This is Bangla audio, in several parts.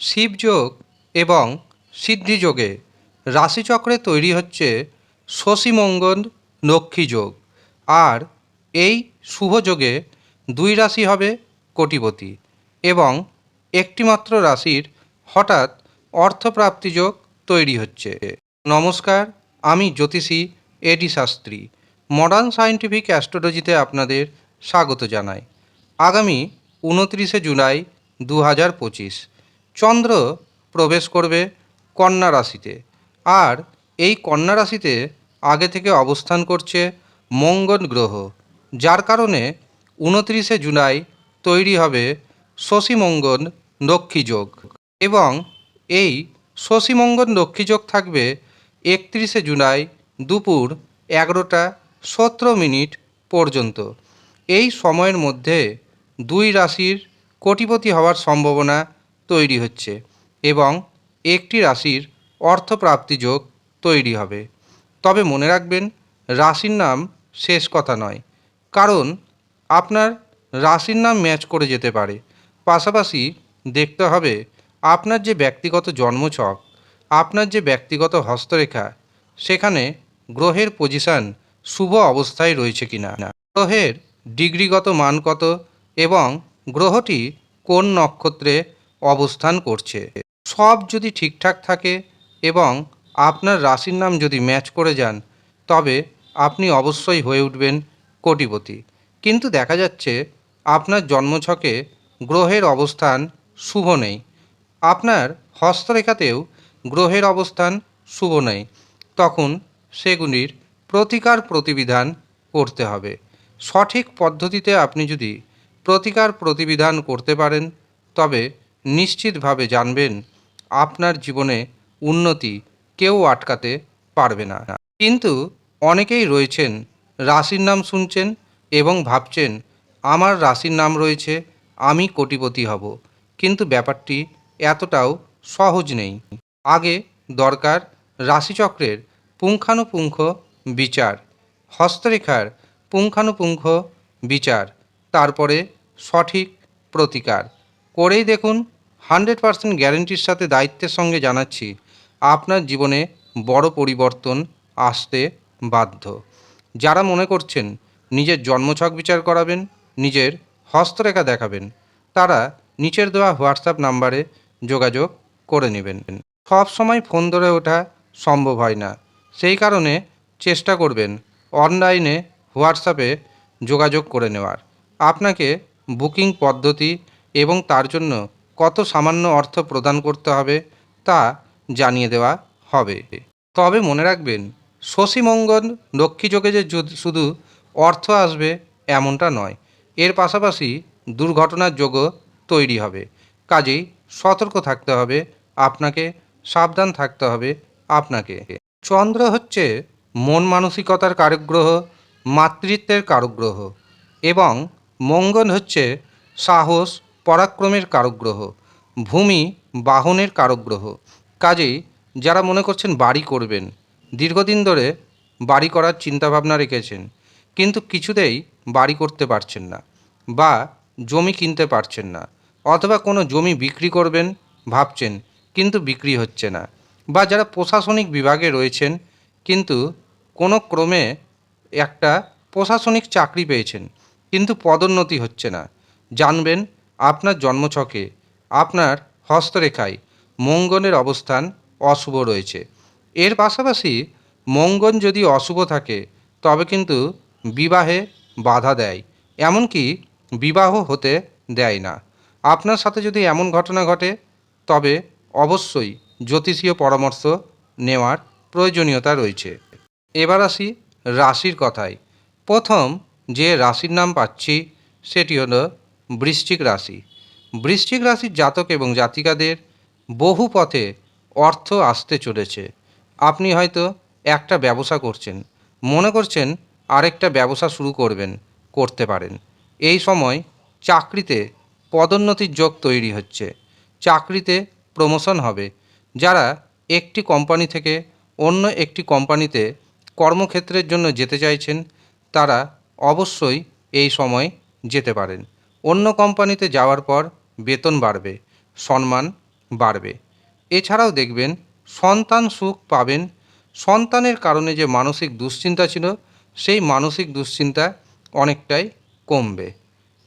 শিবযোগ এবং সিদ্ধিযোগে রাশিচক্রে তৈরি হচ্ছে শশীমঙ্গল যোগ আর এই শুভ যোগে দুই রাশি হবে কোটিপতি এবং একটিমাত্র রাশির হঠাৎ অর্থপ্রাপ্তি যোগ তৈরি হচ্ছে। নমস্কার, আমি জ্যোতিষী এডি শাস্ত্রী মডার্ন সায়েন্টিফিক অ্যাস্ট্রোলজিতে আপনাদের স্বাগত জানাই। আগামী উনত্রিশে জুলাই দু হাজার পঁচিশ। চন্দ্র প্রবেশ করবে কন্যা রাশিতে। আর এই কন্যা রাশিতে আগে থেকে অবস্থান করছে মঙ্গল গ্রহ, যার কারণে উনত্রিশে জুলাই তৈরি হবে শশীমঙ্গল লক্ষ্মী যোগ। এবং এই শশীমঙ্গল লক্ষ্মী যোগ থাকবে একত্রিশে জুলাই দুপুর এগারোটা সতেরো মিনিট পর্যন্ত। এই সময়ের মধ্যে দুই রাশির কোটিপতি হওয়ার সম্ভাবনা তৈরি হচ্ছে এবং একটি রাশির অর্থপ্রাপ্তি যোগ তৈরি হবে। তবে মনে রাখবেন, রাশির নাম শেষ কথা নয়, কারণ আপনার রাশির নাম ম্যাচ করে যেতে পারে। পাশাপাশি দেখতে হবে, আপনার যে ব্যক্তিগত জন্মছক, আপনার যে ব্যক্তিগত হস্তরেখা, সেখানে গ্রহের পজিশন শুভ অবস্থায় রয়েছে কিনা, গ্রহের ডিগ্রিগত মান কত এবং গ্রহটি কোন নক্ষত্রে অবস্থান করছে। সব যদি ঠিকঠাক থাকে এবং আপনার রাশির নাম যদি ম্যাচ করে যান, তবে আপনি অবশ্যই হয়ে উঠবেন কোটিপতি। কিন্তু দেখা যাচ্ছে আপনার জন্মছকে গ্রহের অবস্থান শুভ নেই। আপনার হস্তরেখাতেও গ্রহের অবস্থান শুভ নেই। তখন সেগুলির প্রতিকার প্রতিবিধান করতে হবে। সঠিক পদ্ধতিতে আপনি যদি প্রতিকার প্রতিবিধান করতে পারেন, তবে নিশ্চিতভাবে জানবেন আপনার জীবনে উন্নতি কেউ আটকাতে পারবে না। কিন্তু অনেকেই রয়েছেন, রাশির নাম শুনছেন এবং ভাবছেন, আমার রাশির নাম রয়েছে, আমি কোটিপতি হব। কিন্তু ব্যাপারটি এতটাও সহজ নেই। আগে দরকার রাশিচক্রের পুঙ্খানুপুঙ্খ বিচার, হস্তরেখার পুঙ্খানুপুঙ্খ বিচার, তারপরে সঠিক প্রতিকার। করেই দেখুন, হান্ড্রেড পারসেন্ট গ্যারেন্টির সাথে দায়িত্বের সঙ্গে জানাচ্ছি, আপনার জীবনে বড় পরিবর্তন আসতে বাধ্য। যারা মনে করছেন নিজের জন্মছক বিচার করাবেন, নিজের হস্তরেখা দেখাবেন, তারা নিচের দেওয়া হোয়াটসঅ্যাপ নাম্বারে যোগাযোগ করে নেবেন। সব সময় ফোন ধরে ওঠা সম্ভব হয় না। সেই কারণে চেষ্টা করবেন অনলাইনে হোয়াটসঅ্যাপে যোগাযোগ করে নেওয়ার। আপনাকে বুকিং পদ্ধতি এবং তার জন্য কত সামান্য অর্থ প্রদান করতে হবে তা জানিয়ে দেওয়া হবে। তবে মনে রাখবেন, শশীমঙ্গল লক্ষ্মীযোগে যে শুধু অর্থ আসবে এমনটা নয়, এর পাশাপাশি দুর্ঘটনার যোগও তৈরি হবে। কাজেই সতর্ক থাকতে হবে, আপনাকে সাবধান থাকতে হবে আপনাকে। চন্দ্র হচ্ছে মন মানসিকতার কারক গ্রহ মাতৃত্বের কারক গ্রহ এবং মঙ্গল হচ্ছে সাহস পরাক্রমের কারক গ্রহ ভূমি বাহনের কারক গ্রহ কাজেই যারা মনে করছেন বাড়ি করবেন, দীর্ঘদিন ধরে বাড়ি করার চিন্তাভাবনা রেখেছেন, কিন্তু কিছুতেই বাড়ি করতে পারছেন না বা জমি কিনতে পারছেন না অথবা কোনো জমি বিক্রি করবেন ভাবছেন, কিন্তু বিক্রি হচ্ছে না বা যারা প্রশাসনিক বিভাগে রয়েছেন, কিন্তু কোনো ক্রমে একটা প্রশাসনিক চাকরি পেয়েছেন, কিন্তু পদোন্নতি হচ্ছে না। জানবেন আপনার জন্মছকে, আপনার হস্তরেখায় মঙ্গলের অবস্থান অশুভ রয়েছে। এর পাশাপাশি মঙ্গল যদি অশুভ থাকে, তবে কিন্তু বিবাহে বাধা দেয়, এমনকি বিবাহ হতে দেয় না। আপনার সাথে যদি এমন ঘটনা ঘটে, তবে অবশ্যই জ্যোতিষীয় পরামর্শ নেওয়ার প্রয়োজনীয়তা রয়েছে। এবার আসি রাশির কথায়। প্রথম যে রাশির নাম পাচ্ছি, সেটি হলো বৃশ্চিক রাশি। বৃশ্চিক রাশির জাতক এবং জাতিকাদের বহু পথে অর্থ আসতে চলেছে। আপনি হয়তো একটা ব্যবসা করছেন, মনে করছেন আরেকটা ব্যবসা শুরু করবেন, করতে পারেন। এই সময় চাকরিতে পদোন্নতির যোগ তৈরি হচ্ছে। চাকরিতে প্রমোশন হবে। যারা একটি কোম্পানি থেকে অন্য একটি কোম্পানিতে কর্মক্ষেত্রের জন্য যেতে চাইছেন, তারা অবশ্যই এই সময় যেতে পারেন। অন্য কোম্পানিতে যাওয়ার পর বেতন বাড়বে, সম্মান বাড়বে। এছাড়াও দেখবেন, সন্তান সুখ পাবেন। সন্তানের কারণে যে মানসিক দুশ্চিন্তা ছিল, সেই মানসিক দুশ্চিন্তা অনেকটাই কমবে।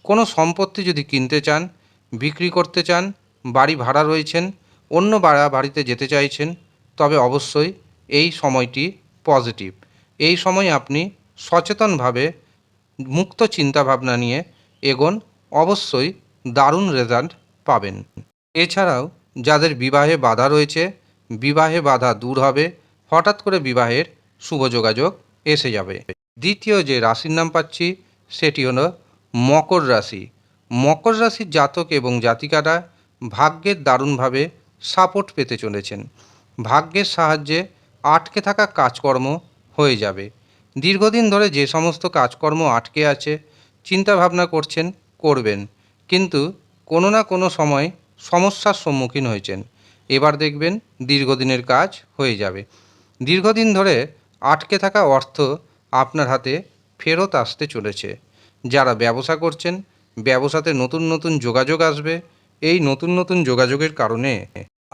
কোনো সম্পত্তি যদি কিনতে চান, বিক্রি করতে চান, বাড়ি ভাড়া রয়েছেন, অন্য বাড়া বাড়িতে যেতে চাইছেন, তবে অবশ্যই এই সময়টি পজিটিভ। এই সময় আপনি সচেতনভাবে মুক্ত চিন্তাভাবনা নিয়ে এগোন অবশ্যই দারুণ রেজাল্ট পাবেন। এছাড়াও যাদের বিবাহে বাধা রয়েছে, বিবাহে বাধা দূর হবে, হঠাৎ করে বিবাহের শুভ যোগাযোগ এসে যাবে। দ্বিতীয় যে রাশির নাম পাচ্ছি, সেটি হলো মকর রাশি। মকর রাশির জাতক এবং জাতিকারা ভাগ্যের দারুণভাবে সাপোর্ট পেতে চলেছেন। ভাগ্যের সাহায্যে আটকে থাকা কাজকর্ম হয়ে যাবে। দীর্ঘদিন ধরে যে সমস্ত কাজকর্ম আটকে আছে চিন্তা ভাবনা করছেন করবেন। কিন্তু কোনো না কোনো সময় সমস্যার সম্মুখীন হয়েছেন। এবার দেখবেন দীর্ঘদিনের কাজ হয়ে যাবে। দীর্ঘদিন ধরে আটকে থাকা অর্থ আপনার হাতে ফেরত আসতে চলেছে। যারা ব্যবসা করছেন, ব্যবসাতে নতুন নতুন যোগাযোগ আসবে। এই নতুন নতুন যোগাযোগের কারণে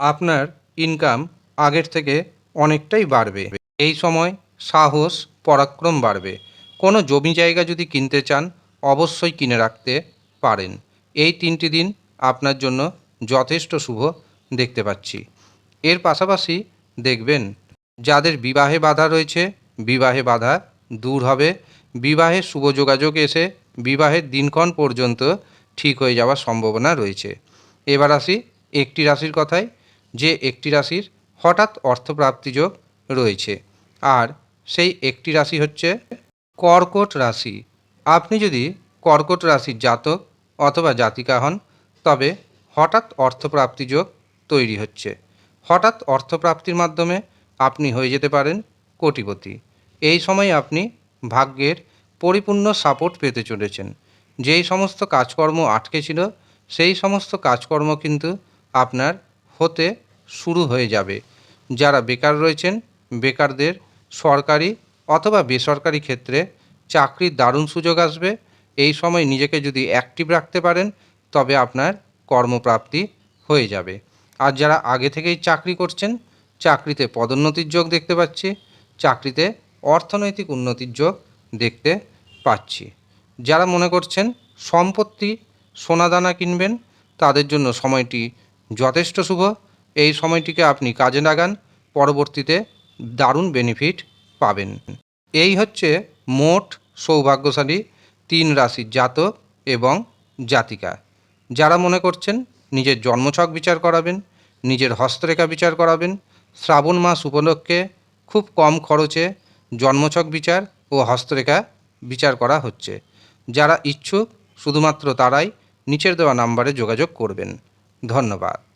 আপনার ইনকাম আগের থেকে অনেকটাই বাড়বে। এই সময় সাহস, পরাক্রম বাড়বে। কোনো জমি জায়গা যদি কিনতে চান, অবশ্যই কিনে রাখতে পারেন। এই তিনটি দিন আপনার জন্য যথেষ্ট শুভ দেখতে পাচ্ছি। এর পাশাপাশি দেখবেন, যাদের বিবাহে বাধা রয়েছে, বিবাহে বাধা দূর হবে। বিবাহের শুভ যোগাযোগ এসে বিবাহের দিনক্ষণ পর্যন্ত ঠিক হয়ে যাওয়ার সম্ভাবনা রয়েছে। এবার আসি একটি রাশির কথায়, যে একটি রাশির হঠাৎ অর্থপ্রাপ্তি যোগ রয়েছে। আর সেই একটি রাশি হচ্ছে কর্কট রাশি। আপনি যদি কর্কট রাশির জাতক অথবা জাতিকা হন, তবে হঠাৎ অর্থপ্রাপ্তি যোগ তৈরি হচ্ছে। হঠাৎ অর্থপ্রাপ্তির মাধ্যমে আপনি হয়ে যেতে পারেন কোটিপতি। এই সময় আপনি ভাগ্যের পরিপূর্ণ সাপোর্ট পেতে চলেছেন। যেই সমস্ত কাজকর্ম আটকে ছিল, সেই সমস্ত কাজকর্ম কিন্তু আপনার হতে শুরু হয়ে যাবে। যারা বেকার রয়েছেন, বেকারদের সরকারি অথবা বেসরকারি ক্ষেত্রে চাকরির দারুণ সুযোগ আসবে। এই সময় নিজেকে যদি অ্যাক্টিভ রাখতে পারেন, তবে আপনার কর্মপ্রাপ্তি হয়ে যাবে। আর যারা আগে থেকেই চাকরি করছেন, চাকরিতে পদোন্নতির যোগ দেখতে পাচ্ছি, চাকরিতে অর্থনৈতিক উন্নতির যোগ দেখতে পাচ্ছি। যারা মনে করছেন সম্পত্তি, সোনাদানা কিনবেন, তাদের জন্য সময়টি যথেষ্ট শুভ। এই সময়টিকে আপনি কাজে লাগান, পরবর্তীতে দারুণ বেনিফিট পাবেন। এই হচ্ছে মোট সৌভাগ্যশালী তিন রাশির জাতক এবং জাতিকা। যারা মনে করছেন নিজের জন্মছক বিচার করাবেন, নিজের হস্তরেখা বিচার করাবেন, শ্রাবণ মাস উপলক্ষে খুব কম খরচে জন্মছক বিচার ও হস্তরেখা বিচার করা হচ্ছে। যারা ইচ্ছুক, শুধুমাত্র তারাই নিচের দেওয়া নাম্বারে যোগাযোগ করবেন। ধন্যবাদ।